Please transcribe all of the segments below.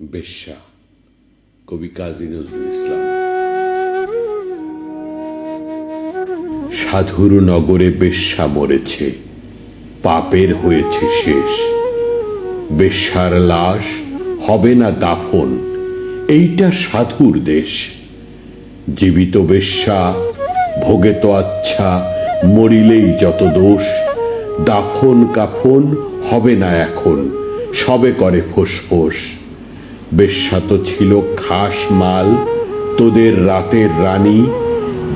বেশ্যা। কবি কাজী নজরুল ইসলাম। সাধুর নগরে বেশ্যা মরেছে, পাপের হয়েছে শেষ। বেশ্যার লাশ হবে না দাফন, এইটা সাধুর দেশ। জীবিত বেশ্যা, ভোগে তো আচ্ছা মরিলেই যত দোষ। দাফন কাফন হবে না এখন, সবে করে ফোসফোস বেশ্যা তো ছিল খাস মাল, তোদের রাতের রানী।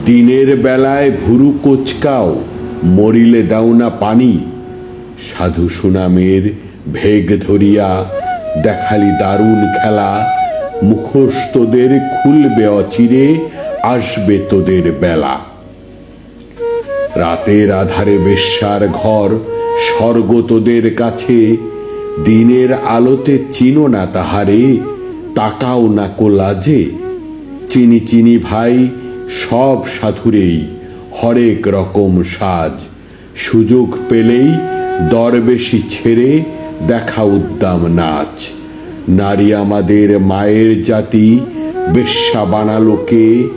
দিনের বেলায় ভুরু কোচকাও, মরিলে দাও না পানি। সাধু সুনামের ভেগ ধরিয়া দেখালি দারুণ খেলা। মুখোশ তোদের খুলবে অচিরে, আসবে তোদের বেলা। রাতের আধারে বেশ্যার ঘর, স্বর্গ তোদের কাছে। দিনের আলোতে চিনো না তাহারে, তাকাও না কোলাজে। চিনি চিনি ভাই, সব সাধুরেই, হরেক রকম সাজ। সুযোগ পেলেই দরবেশি ছেড়ে দেখা উদ্দাম নাচ। নারী আমাদের মায়ের জাতি, বেশ্যা বানালোকে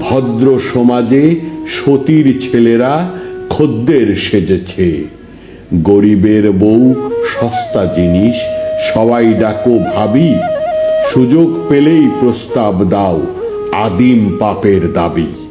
ভদ্র সমাজে সতীর ছেলেরা খদ্দের সেজেছে। গরিবের বউ সস্তা জিনিস সবাই ডাকো ভাবি। সুযোগ পেলেই প্রস্তাব দাও আদিম পাপের দাবি।